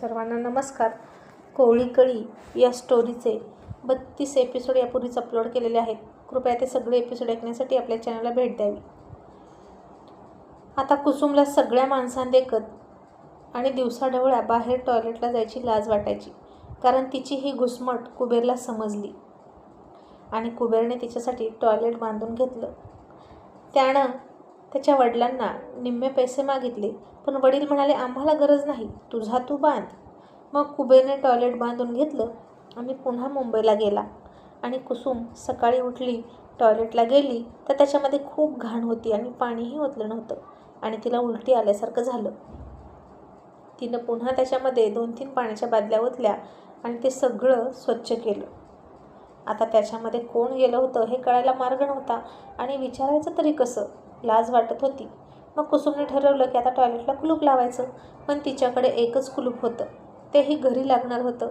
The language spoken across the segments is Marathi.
सर्वांना नमस्कार. कोवळी कळी या स्टोरीचे बत्तीस एपिसोड यापूर्वीच अपलोड केलेले आहेत. कृपया ते सगळे एपिसोड ऐकण्यासाठी आपल्या चॅनलला भेट द्यावी. आता कुसुमला सगळ्या माणसांदेखत आणि दिवसाढवळ्या बाहेर टॉयलेटला जायची लाज वाटायची. कारण तिची ही घुसमट कुबेरला समजली. आणि कुबेरने तिच्यासाठी टॉयलेट बांधून घेतलं. त्यानं त्याच्या वडिलांना निम्मे पैसे मागितले पण वडील म्हणाले आम्हाला गरज नाही तुझा तू बांध. मग कुबेरने टॉयलेट बांधून घेतलं आणि पुन्हा मुंबईला गेला. आणि कुसुम सकाळी उठली टॉयलेटला गेली तर त्याच्यामध्ये खूप घाण होती आणि पाणीही ओतलं नव्हतं आणि तिला उलटी आल्यासारखं झालं. तिनं पुन्हा त्याच्यामध्ये दोन तीन पाण्याच्या बादल्या ओतल्या आणि ते सगळं स्वच्छ केलं. आता त्याच्यामध्ये कोण गेलं होतं हे कळायला मार्ग नव्हता आणि विचारायचं तरी कसं? लाज वाटत होती. मग कुसुमने ठरवलं की आता टॉयलेटला कुलूप लावायचं. पण तिच्याकडे एकच कुलूप होतं. तेही घरी लागणार होतं.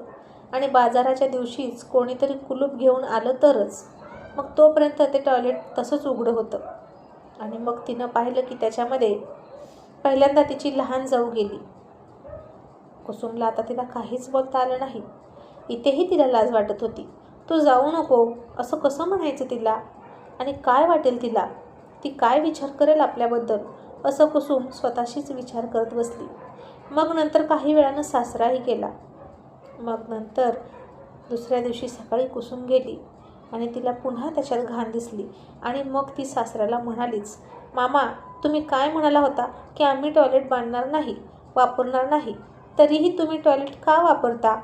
आणि बाजाराच्या दिवशीच कोणीतरी कुलूप घेऊन आलं तरच. मग तोपर्यंत ते टॉयलेट तसंच उघडं होतं. आणि मग तिनं पाहिलं की त्याच्यामध्ये पहिल्यांदा तिची लहान जाऊ गेली. कुसुमला आता तिला काहीच बोलता आलं नाही. इथेही तिला लाज वाटत होती. तू जाऊ नको. असं कसं म्हणायचं तिला? आणि काय वाटेल तिला? ती काय विचार करेल आपल्याबद्दल? असं कुसुम स्वतःशीच विचार करत बसली. मग नंतर काही वेळानं सासराही गेला. मग नंतर दुसऱ्या दिवशी सकाळी कुसुम गेली आणि तिला पुन्हा त्याच्यात घाण दिसली आणि मग ती सासऱ्याला म्हणालीच मामा तुम्ही काय म्हणाला होता की आम्ही टॉयलेट बांधणार नाही वापरणार नाही? तरीही तुम्ही टॉयलेट का वापरता?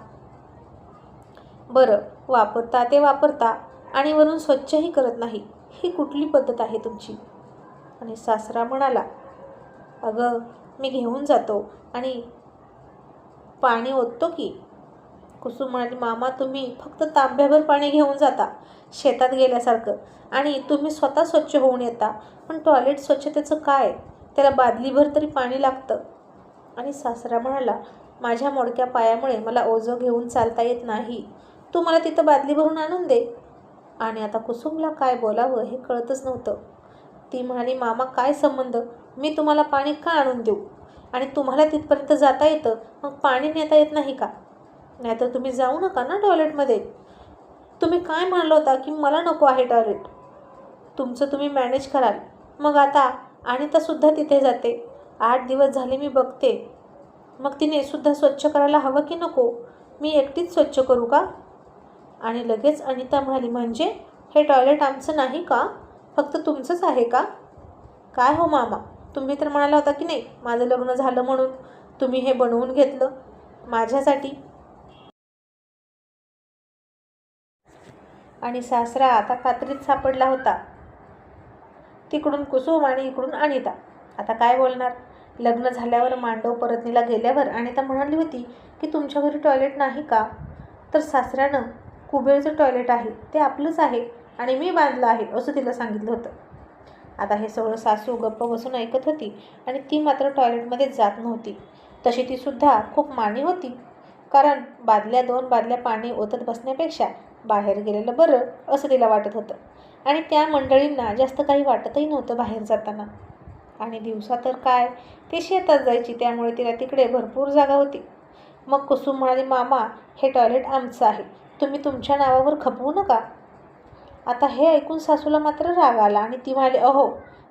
बरं वापरता ते वापरता आणि वरून स्वच्छही करत नाही. ही कुठली पद्धत आहे तुमची? आणि सासरा म्हणाला अगं मी घेऊन जातो आणि पाणी ओततो की? कुसुम म्हणाली मामा तुम्ही फक्त तांब्याभर पाणी घेऊन जाता शेतात गेल्यासारखं. आणि तुम्ही स्वतः स्वच्छ होऊन येता. पण टॉयलेट स्वच्छतेचं काय? त्याला बादलीभर तरी पाणी लागतं. आणि सासरा म्हणाला माझ्या मोडक्या पायामुळे मला ओझं घेऊन चालता येत नाही. तू मला तिथं बादली भरून आणून दे. आणि आता कुसुमला काय बोलावं हे कळतच नव्हतं. ती म्हणाली मामा काय संबंध? मी तुम्हाला पाणी का आणून देऊ? आणि तुम्हाला तिथपर्यंत जाता येतं मग पाणी नेता येत नाही का? नाहीतर तुम्ही जाऊ नका ना टॉयलेटमध्ये. तुम्ही काय म्हणलं होता की मला नको आहे टॉयलेट? तुमचं तुम्ही मॅनेज कराल. मग आता अनितासुद्धा तिथे जाते. आठ दिवस झाले मी बघते. मग तिने सुद्धा स्वच्छ करायला हवं की नको? मी एकटीच स्वच्छ करू का? आणि लगेच अनिता म्हणाली म्हणजे? हे टॉयलेट आमचं नाही का? फक्त तुमचंच आहे का? काय हो मामा? तुम्ही तर म्हणाला होता की नाही माझं लग्न झालं म्हणून तुम्ही हे बनवून घेतलं माझ्यासाठी. आणि सासरा आता कात्रीत सापडला होता. तिकडून कुसुम आणि इकडून अनिता. आता काय बोलणार? लग्न झाल्यावर मांडव परतनीला गेल्यावर अनिता म्हणाली होती की तुमच्या घरी टॉयलेट नाही का? तर सासऱ्यानं कुबेरचं टॉयलेट आहे ते आपलंच आहे. आणि मी बांधलं आहे असं तिला सांगितलं होतं. आता हे सगळं सासू गप्प बसून ऐकत होती आणि ती मात्र टॉयलेटमध्ये जात नव्हती. तशी तीसुद्धा खूप मानी होती. कारण बादल्या दोन बादल्या पाणी ओतत बसण्यापेक्षा बाहेर गेलेलं बरं असं तिला वाटत होतं. आणि त्या मंडळींना जास्त काही वाटतही नव्हतं बाहेर जाताना. आणि दिवसा तर काय ते शेतात जायची त्यामुळे तिला तिकडे भरपूर जागा होती. मग कुसुम म्हणाली मामा हे टॉयलेट आमचं आहे. तुम्ही तुमच्या नावावर खपवू नका. आता हे ऐकून सासूला मात्र राग आला आणि ती म्हणाली अहो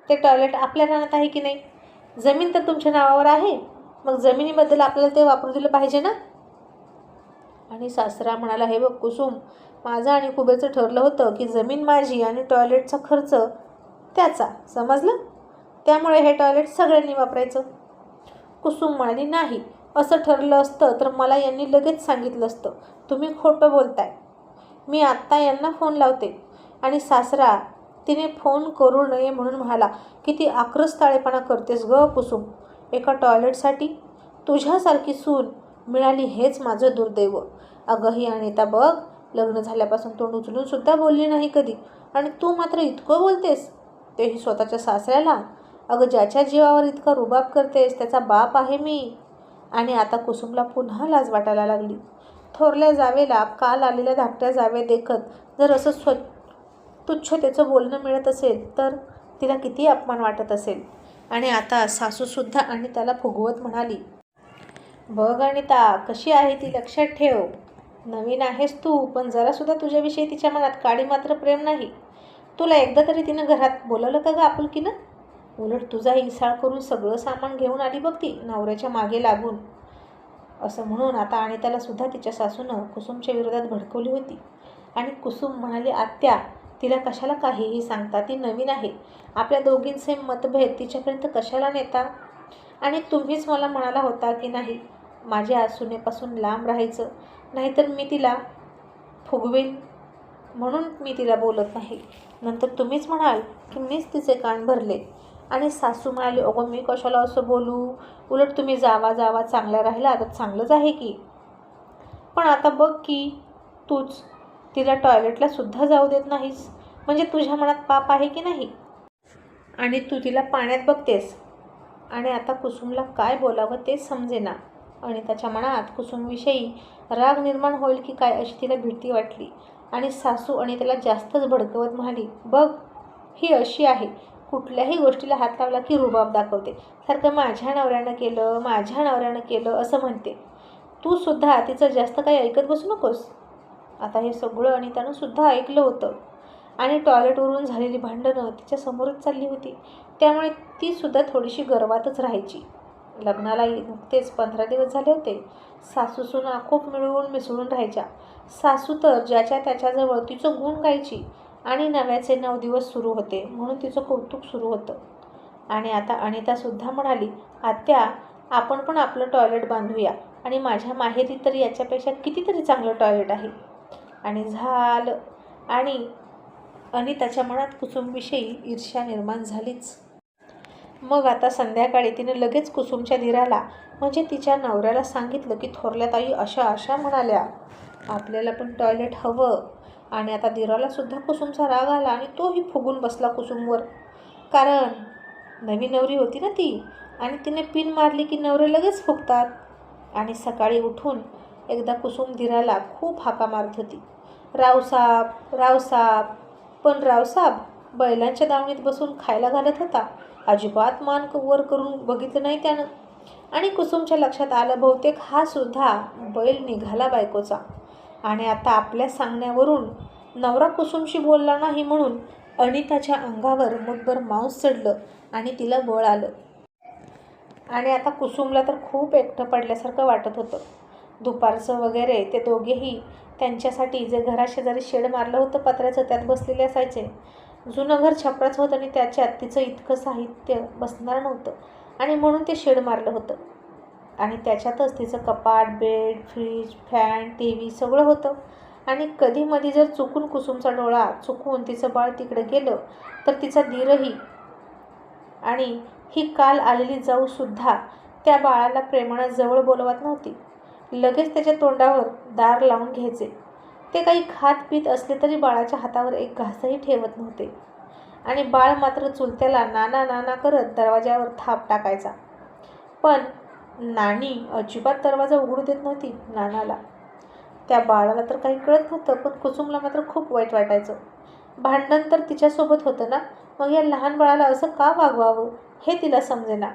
ते टॉयलेट आपल्या रानात आहे की नाही? जमीन तर तुमच्या नावावर आहे. मग जमिनीबद्दल आपल्याला ते वापरू दिलं पाहिजे ना? आणि सासरा म्हणाला हे बघ कुसुम माझं आणि कुबेरचं ठरलं होतं की जमीन माझी आणि टॉयलेटचा खर्च त्याचा. समजलं? त्यामुळे हे टॉयलेट सगळ्यांनी वापरायचं. कुसुम म्हणाली नाही असं ठरलं असतं तर मला यांनी लगेच सांगितलं असतं. तुम्ही खोटं बोलताय. मी आत्ता यांना फोन लावते. आणि सासरा तिने फोन करू नये म्हणून म्हणाला किती ती आक्रस्ताळेपणा करतेस ग कुसुम. एका टॉयलेटसाठी तुझ्यासारखी सून मिळाली हेच माझं दुर्दैव. अगं ही अनिता बघ लग्न झाल्यापासून तोंड उचलून सुद्धा बोलली नाही कधी. आणि तू मात्र इतकं बोलतेस? तेही स्वतःच्या सासऱ्याला? अगं ज्याच्या जीवावर इतका रुबाब करतेस त्याचा बाप आहे मी. आणि आता कुसुमला पुन्हा लाज वाटायला लागली. थोरल्या जावेला काल आलेल्या धाकट्या जावे देखत जर असं स्वच्छ तुच्छतेचं बोलणं मिळत असेल तर तिला किती अपमान वाटत असेल. आणि आता सासूसुद्धा आणि त्याला फुगवत म्हणाली बघ अनिता कशी आहे ती लक्षात ठेव. नवीन आहेस तू पण जरासुद्धा तुझ्याविषयी तिच्या मनात काळी मात्र प्रेम नाही. तुला एकदा तरी तिनं घरात बोलवलं का गं आपुलकीनं? उलट तुझा इसाळ करून सगळं सामान घेऊन आली बघ ती नवऱ्याच्या मागे लागून. असं म्हणून आता अनिताला सुद्धा तिच्या सासूनं कुसुमच्या विरोधात भडकवली होती. आणि कुसुम म्हणाली आत्या तिला कशाला काहीही सांगता ती नवीन आहे. आपल्या दोघींचे मतभेद तिच्यापर्यंत कशाला नेता? आणि तुम्हीच मला म्हणाला होता की नाही माझ्या आसुनेपासून लांब राहायचं नाहीतर मी तिला फुगवेन म्हणून मी तिला बोलत नाही. नंतर तुम्हीच म्हणाल की मीच तिचे कान भरले. आणि सासू म्हणाली अगं मी कशाला असं बोलू? उलट तुम्ही जावा जावा चांगल्या राहिला आता चांगलंच आहे की. पण आता बघ की तूच तिला टॉयलेटला सुद्धा जाऊ देत नाहीस. म्हणजे तुझ्या मनात पाप आहे की नाही? आणि तू तिला पाण्यात बघतेस. आणि आता कुसुमला काय बोलावं तेच समजेना. आणि त्याच्या मनात कुसुमविषयी राग निर्माण होईल की काय अशी तिला भीती वाटली. आणि सासू आणि त्याला जास्तच भडकवत म्हणाली बघ ही अशी आहे. कुठल्याही गोष्टीला हात लावला की रुबाब दाखवते. सारखं माझ्या नवऱ्यानं केलं माझ्या नवऱ्यानं केलं असं म्हणते. तू सुद्धा तिचं जास्त काही ऐकत बसू नकोस. आता हे सगळं आणि त्यानं सुद्धा ऐकलं होतं. आणि टॉयलेटवरून झालेली भांडणं तिच्यासमोरच चालली होती. त्यामुळे ती सुद्धा थोडीशी गर्वातच राहायची. लग्नाला नुकतेच पंधरा दिवस झाले होते. सासू सुना खूप मिळवून मिसळून राहायच्या. सासू तर ज्याच्या त्याच्याजवळ तिचं गुण गायची आणि नव्याचे नऊ दिवस सुरू होते म्हणून तिचं कौतुक सुरू होतं. आणि आता अनितासुद्धा म्हणाली आत्या आपण पण आपलं टॉयलेट बांधूया आणि माझ्या माहेरी तर याच्यापेक्षा कितीतरी चांगलं टॉयलेट आहे. आणि झालं. आणि अनिताच्या मनात कुसुमविषयी ईर्ष्या निर्माण झालीच. मग आता संध्याकाळी तिने लगेच कुसुमच्या धीराला म्हणजे तिच्या नवऱ्याला सांगितलं की थोरल्या ताई अशा अशा म्हणाल्या. आपल्याला पण टॉयलेट हवं. आणि आता दिरालासुद्धा कुसुमचा राग आला आणि तोही फुगून बसला कुसुमवर. कारण नवी नवरी होती ना ती. आणि तिने पिन मारली की नवरे लगेच फुगतात. आणि सकाळी उठून एकदा कुसुम धीराला खूप हाका मारत होती रावसाब रावसाब पण रावसाब बैलांच्या दावणीत बसून खायला घालत होता. अजिबात मान वर करून बघितलं नाही त्यानं. आणि कुसुमच्या लक्षात आलं बहुतेक हा सुद्धा बैल निघाला बायकोचा. आणि आता आपल्या सांगण्यावरून नवरा कुसुमशी बोलला नाही म्हणून अनिताच्या अंगावर मुठभर मांस चढलं आणि तिला बळ आलं. आणि आता कुसुमला तर खूप एकटं पडल्यासारखं वाटत होतं. दुपारचं वगैरे ते दोघेही त्यांच्यासाठी जे घराशेजारी शेड मारलं होतं पत्र्याचं त्यात बसलेले असायचे. जुनं घर छपराचं होतं आणि त्याच्यात तिचं इतकं साहित्य बसणार नव्हतं. आणि म्हणून ते शेड मारलं होतं. आणि त्याच्यातच तिचं कपाट bed fridge fan T V सगळं होतं. आणि कधीमधी जर चुकून कुसुमचा डोळा चुकून तिचं बाळ तिकडे गेलं तर तिचा धीरही आणि ही काल आलेली जाऊसुद्धा त्या बाळाला प्रेमानं जवळ बोलवत नव्हती. लगेच त्याच्या तोंडावर दार लावून घ्यायचे. ते काही खात पीत असले तरी बाळाच्या हातावर एक घासही ठेवत नव्हते. आणि बाळ मात्र चुलत्याला नाना नाना करत दरवाज्यावर थाप टाकायचा. पण नाणी अजिबात दरवाजा उघडू देत नव्हती नानाला. त्या बाळाला तर काही कळत नव्हतं पण कुसुमला मात्र खूप वाईट वाटायचं. भांडण तर तिच्यासोबत होतं ना? मग या लहान बाळाला असं का वागवावं? हे तिला समजेना.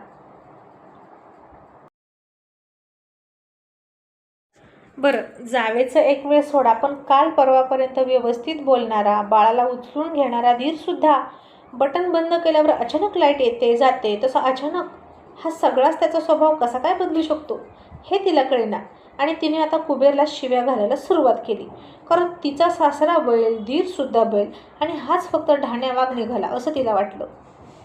बरं जावेचं एक वेळ सोडा पण काल परवापर्यंत व्यवस्थित बोलणारा बाळाला उचलून घेणारा धीरसुद्धा बटन बंद केल्यावर अचानक लाइट येते जाते तसं अचानक हा सगळाच त्याचा स्वभाव कसा काय बदलू शकतो हे तिला कळेना. आणि तिने आता कुबेरला शिव्या घालायला सुरुवात केली. कारण तिचा सासरा बैल धीरसुद्धा बैल आणि हाच फक्त ढाण्या वाघ निघाला असं तिला वाटलं.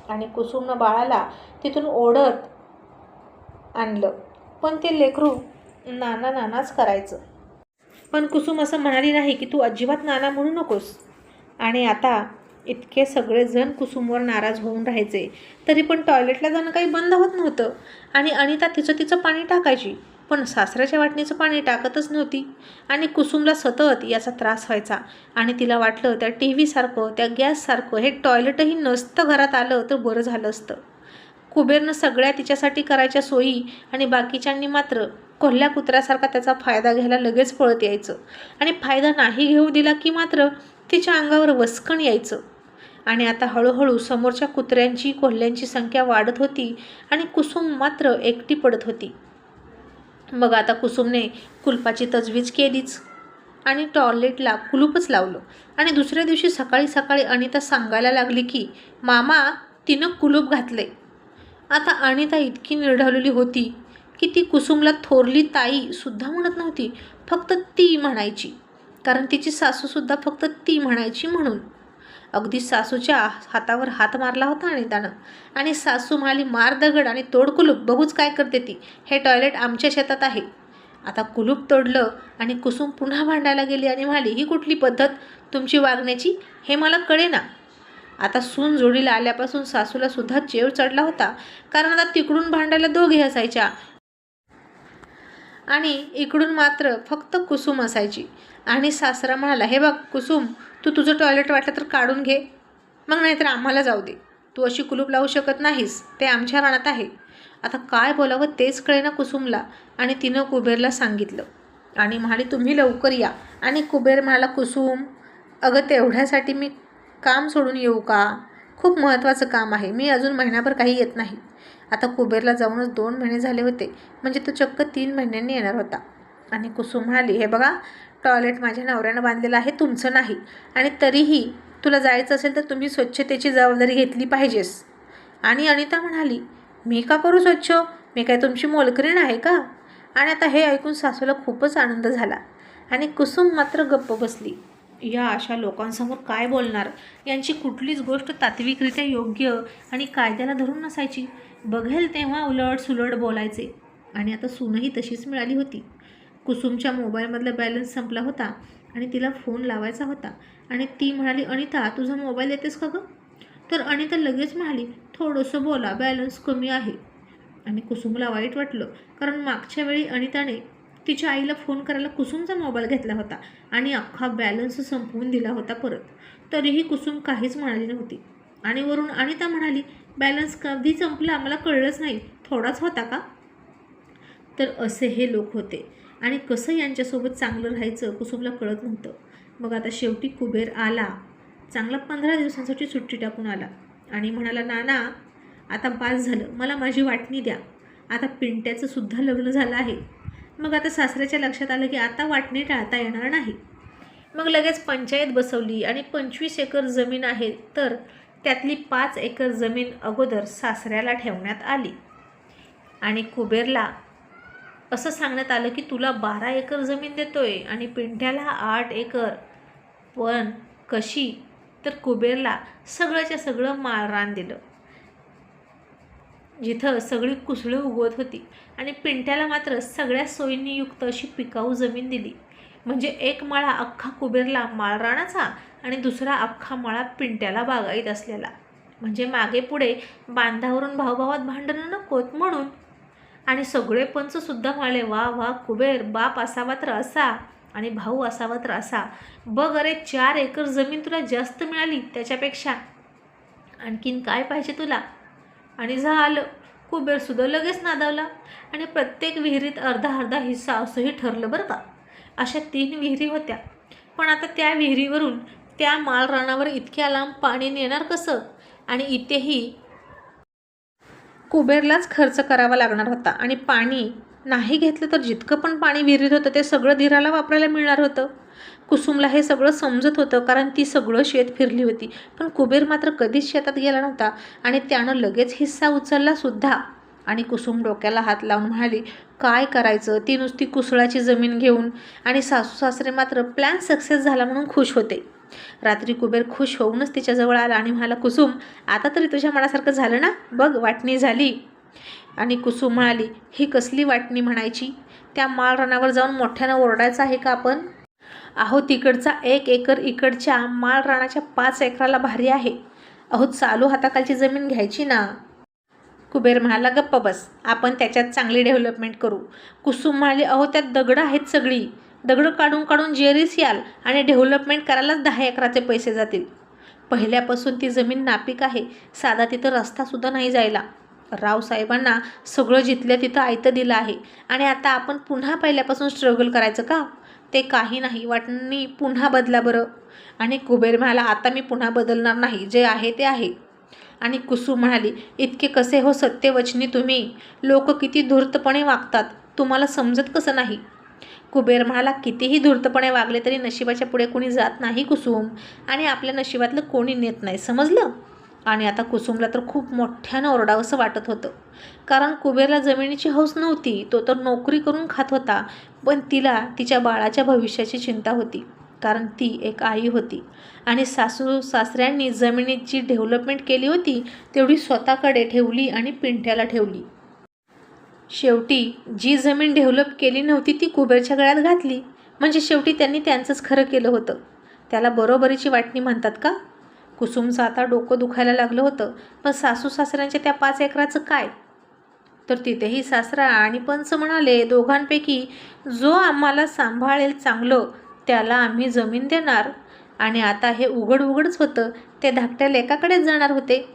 आणि कुसुमनं बाळाला तिथून ओढत आणलं. पण ते लेकरू नाना नानाच करायचं. पण कुसुम असं म्हणाली नाही की तू अजिबात नाना म्हणू नकोस. आणि आता इतके सगळेजण कुसुमवर नाराज होऊन राहायचे तरी पण टॉयलेटला जाणं काही बंद होत नव्हतं. आणि अनिता तिचं तिचं पाणी टाकायची पण सासऱ्याच्या वाटणीचं पाणी टाकतच नव्हती. आणि कुसुमला सतत याचा त्रास व्हायचा. आणि तिला वाटलं त्या टी व्हीसारखं त्या गॅससारखं हे टॉयलेटही नसतं घरात आलं तर बरं झालं असतं. कुबेरनं सगळ्या तिच्यासाठी करायच्या सोयी आणि बाकीच्यांनी मात्र कोल्ह्या कुत्र्यासारखा त्याचा फायदा घ्यायला लगेच पळत यायचं. आणि फायदा नाही घेऊ दिला की मात्र तिच्या अंगावर वसकण यायचं. आणि आता हळूहळू समोरच्या कुत्र्यांची कोल्ह्यांची संख्या वाढत होती आणि कुसुम मात्र एकटी पडत होती. मग आता कुसुमने कुलपाची तजवीज केलीच आणि टॉयलेटला कुलूपच लावलं. आणि दुसऱ्या दिवशी सकाळी सकाळी अनिता सांगायला लागली की मामा तिनं कुलूप घातले आता अनिता इतकी निर्ढवलेली होती की ती कुसुमला थोरली ताईसुद्धा म्हणत नव्हती फक्त ती म्हणायची. कारण तिची सासूसुद्धा फक्त ती म्हणायची म्हणून. अगदी सासूच्या हातावर हात मारला होता आणि त्यानं. आणि सासू म्हणाली मार दगड आणि तोड कुलूप बघूच काय करते ती. हे टॉयलेट आमच्या शेतात आहे. आता कुलूप तोडलं आणि कुसुम पुन्हा भांडायला गेली आणि म्हणाली ही कुठली पद्धत? तुमची वागण्याची? हे मला कळेना आता सून जोडीला आल्यापासून सासूला सुद्धा चेव चढला होता. कारण आता तिकडून भांडायला दोघे असायच्या. आणि इकडून मात्र फक्त कुसुम असायची. आणि सासरा म्हणाला हे बघ कुसुम तू तुझं टॉयलेट वाटलं तर काढून घे. मग नाहीतर आम्हाला जाऊ दे. तू अशी कुलूप लावू शकत नाहीस. ते आमच्या रानात आहे. आता काय बोलावं तेच कळेना कुसुमला आणि तिनं कुबेरला सांगितलं. आणि म्हणाली तुम्ही लवकर या. आणि कुबेर म्हणाला कुसुम अगं तेवढ्यासाठी मी काम सोडून येऊ का? खूप महत्त्वाचं काम आहे. मी अजून महिनाभर काही येत नाही. आता कुबेरला जाऊनच दोन महिने झाले होते. म्हणजे तो चक्क तीन महिन्यांनी येणार होता. आणि कुसुम म्हणाली हे बघा टॉयलेट माझ्या नवऱ्यानं बांधलेलं आहे तुमचं नाही. आणि तरीही तुला जायचं असेल तर तुम्ही स्वच्छतेची जबाबदारी घेतली पाहिजेस. आणि अनिता म्हणाली मी का करू स्वच्छ? मी काय तुमची मोलकरीण आहे का? आणि आता हे ऐकून सासूला खूपच आनंद झाला. आणि कुसुम मात्र गप्प बसली. या अशा लोकांसमोर काय बोलणार? यांची कुठलीच गोष्ट तात्विकरित्या योग्य आणि कायद्याला धरून नसायची. बघेल तेव्हा उलट सुलट बोलायचे. आणि आता सूनही तशीच मिळाली होती. कुसुमच्या मोबाईलमधला बॅलन्स संपला होता आणि तिला फोन लावायचा होता. आणि ती म्हणाली अनिता तुझा मोबाईल येतेस का गं? तर अनिता लगेच म्हणाली थोडंसं बोला बॅलन्स कमी आहे. आणि कुसुमला वाईट वाटलं कारण मागच्या वेळी अनिताने तिच्या आईला फोन करायला कुसुमचा मोबाईल घेतला होता आणि अख्खा बॅलन्स संपवून दिला होता परत. तरीही कुसुम काहीच म्हणाली नव्हती. आणि वरून अनिता म्हणाली बॅलन्स कधी संपला आम्हाला कळलंच नाही. थोडाच होता का? तर असे हे लोक होते. आणि कसं यांच्यासोबत चांगलं राहायचं कुसुमला कळत नव्हतं. मग आता शेवटी कुबेर आला. चांगला पंधरा दिवसांसाठी सुट्टी टाकून आला. आणि म्हणाला नाना आता पास झालं. मला माझी वाटणी द्या. आता पिंट्याचं सुद्धा लग्न झालं आहे. मग आता सासऱ्याच्या लक्षात आलं की आता वाटणी टाळता येणार नाही. मग लगेच पंचायत बसवली आणि पंचवीस एकर जमीन आहे. तर त्यातली पाच एकर जमीन अगोदर सासऱ्याला ठेवण्यात आली. आणि कुबेरला असं सांगण्यात आलं की तुला बारा एकर जमीन देतोय आणि पिंठ्याला आठ एकर. पण कशी? तर कुबेरला सगळंच्या सगळं माळरान दिलं. जिथं सगळी कुसळी उगवत होती. आणि पिंट्याला मात्र सगळ्या सोयींनी युक्त अशी पिकाऊ जमीन दिली. म्हणजे एक माळा अख्खा कुबेरला माळराणाचा आणि दुसरा अख्खा माळा पिंट्याला बागायत असलेला. म्हणजे मागे पुढे बांधावरून भावभावात भांडणं नकोत म्हणून. आणि सगळे पंचसुद्धा म्हणाले वा वा कुबेर बाप असावा तर असा आणि भाऊ असावा तर असा. बघ अरे चार एकर जमीन तुला जास्त मिळाली त्याच्यापेक्षा. आणखीन काय पाहिजे तुला? आणि झालं. कुबेरसुद्धा लगेच नादावला आणि प्रत्येक विहिरीत अर्धा अर्धा हिस्सा असंही ठरलं बरं का. अशा तीन विहिरी होत्या. पण आता त्या विहिरीवरून त्या माळरानावर इतक्या लांब पाणी नेणार कसं? आणि इथेही कुबेरलाच खर्च करावा लागणार होता. आणि पाणी नाही घेतलं तर जितकं पण पाणी विहिरीत होतं ते सगळं धीराला वापरायला मिळणार होतं. कुसुमला हे सगळं समजत होतं कारण ती सगळं शेत फिरली होती. पण कुबेर मात्र कधीच शेतात गेला नव्हता. आणि त्यानं लगेच हिस्सा उचललासुद्धा आणि कुसुम डोक्याला हात लावून म्हणाली काय करायचं? ती नुसती कुसळाची जमीन घेऊन. आणि सासू सासरे मात्र प्लॅन सक्सेस झाला म्हणून खुश होते. रात्री कुबेर खुश होऊनच तिच्याजवळ आला आणि म्हणाला कुसुम आता तरी तुझ्या मनासारखं झालं ना? बघ वाटणी झाली. आणि कुसुम म्हणाली ही कसली वाटणी म्हणायची? त्या माळरानावर जाऊन मोठ्यानं ओरडायचं आहे का आपण? अहो तिकडचा एक एकर इकडच्या माळरानाच्या पाच एकराला भारी आहे. अहो चालू हाताखालची जमीन घ्यायची ना? कुबेर म्हणाला गप्प बस आपण त्याच्यात चांगली डेव्हलपमेंट करू. कुसुम म्हणाली अहो त्यात दगडं आहेत सगळी. दगडं काढून काढून जेरीस याल आणि डेव्हलपमेंट करायलाच दहा एकराचे पैसे जातील. पहिल्यापासून ती जमीन नापीक आहे. साधा तिथं रस्तासुद्धा नाही जायला. रावसाहेबांना सगळं जिथल्या तिथं आयतं दिलं आहे. आणि आता आपण पुन्हा पहिल्यापासून स्ट्रगल करायचं का? ते काही नाही. वाटणी पुन्हा बदला बरं. आणि कुबेर म्हणाला आता मी पुन्हा बदलणार नाही. जे आहे ते आहे. आणि कुसुम म्हणाली इतके कसे हो सत्यवचनी तुम्ही? लोक किती धूर्तपणे वागतात. तुम्हाला समजत कसं नाही? कुबेर म्हणाला कितीही धूर्तपणे वागले तरी नशिबाच्या पुढे कोणी जात नाही कुसुम. आणि आपल्या नशिबातलं कोणी नेत नाही समजलं? आणि आता कुसुमला तर खूप मोठ्यानं ओरडावंसं वाटत होतं. कारण कुबेरला जमिनीची हौस नव्हती तो तर नोकरी करून खात होता पण तिला तिच्या बाळाच्या भविष्याची चिंता होती कारण ती एक आई होती. आणि सासू सासऱ्यांनी जमिनीत जी डेव्हलपमेंट केली होती तेवढी स्वतःकडे ठेवली आणि पिंठ्याला ठेवली. शेवटी जी जमीन डेव्हलप केली नव्हती ती कुबेरच्या गळ्यात घातली. म्हणजे शेवटी त्यांनी त्यांचंच खरं केलं होतं. त्याला बरोबरीची वाटणी म्हणतात का? कुसुमचं आता डोकं दुखायला लागलं होतं. पण सासू सासऱ्यांच्या त्या पाच एकराचं काय? तर तिथेही सासरा आणि पंच म्हणाले दोघांपैकी जो आम्हाला सांभाळेल चांगलं त्याला आम्ही जमीन देणार. आणि आता हे उघड उघडच होतं. ते धाकट्या लेकाकडेच जाणार होते.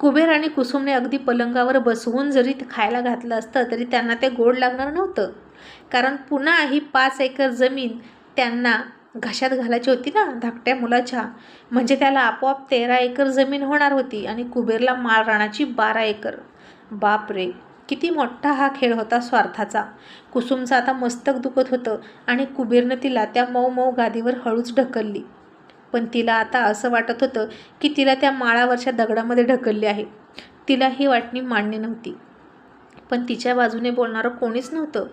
कुबेर आणि कुसुमने अगदी पलंगावर बसवून जरी खायला घातलं असतं तरी त्यांना ते गोड लागणार नव्हतं. कारण पुन्हा ही पाच एकर जमीन त्यांना घशात घालायची होती ना धाकट्या मुलाच्या. म्हणजे त्याला आपोआप तेरा एकर जमीन होणार होती आणि कुबेरला माळ राणाची बारा एकर. बाप रे किती मोठा हा खेळ होता स्वार्थाचा. कुसुमचं आता मस्तक दुखत होतं आणि कुबेरनं तिला त्या मऊ मऊ गादीवर हळूच ढकलली. पण तिला आता असं वाटत होतं की तिला त्या माळावरच्या दगडामध्ये ढकलले आहे. तिला ही वाटणी मान्य नव्हती. पण तिच्या बाजूने बोलणारं कोणीच नव्हतं.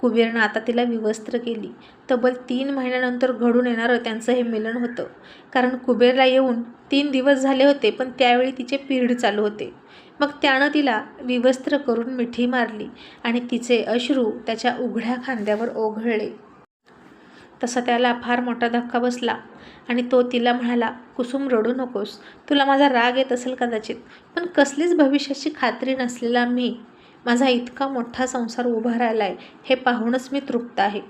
कुबेरनं आता तिला विवस्त्र केली. तब्बल तीन महिन्यानंतर घडून येणारं त्यांचं हे मिलन होतं. कारण कुबेरला येऊन तीन दिवस झाले होते पण त्यावेळी तिचे पिरियड चालू होते. मग त्यानं तिला विवस्त्र करून मिठी मारली आणि तिचे अश्रू त्याच्या उघड्या खांद्यावर ओघळले. तसा त्याला फार मोठा धक्का बसला. आणि तो तिला म्हणाला कुसुम रडू नकोस. तुला माझा राग येत असेल कदाचित पण कसलीच भविष्याची खात्री नसलेला मी माझा इतका मोठा संसार उभा राहिला आहे हे पाहूनच मी तृप्त आहे.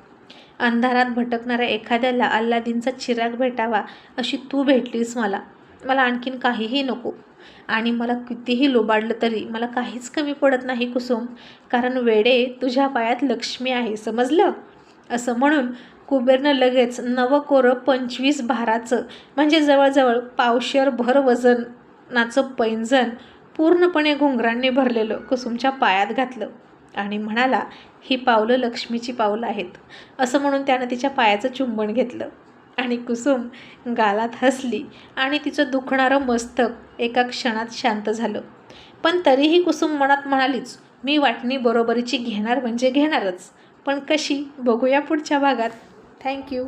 अंधारात भटकणाऱ्या एखाद्याला अल्लादीनचा चिराग भेटावा अशी तू भेटलीस मला. मला आणखीन काहीही नको. आणि मला कितीही लोबाडलं तरी मला काहीच कमी पडत नाही कुसुम. कारण वेडे तुझ्या पायात लक्ष्मी आहे समजलं? असं म्हणून कुबेरनं लगेच नवकोरं पंचवीस भाराचं म्हणजे जवळजवळ पावशेर भर वजनाचं पैंजण पूर्णपणे घुंगरांनी भरलेलं कुसुमच्या पायात घातलं आणि म्हणाला ही पावलं लक्ष्मीची पावलं आहेत असं म्हणून त्यानं तिच्या पायाचं चुंबन घेतलं. आणि कुसुम गालात हसली आणि तिचं दुखणारं मस्तक एका क्षणात शांत झालं. पण तरीही कुसुम मनात म्हणालीच मी वाटणी बरोबरीची घेणार म्हणजे घेणारच पण कशी? बघूया पुढच्या भागात. थँक्यू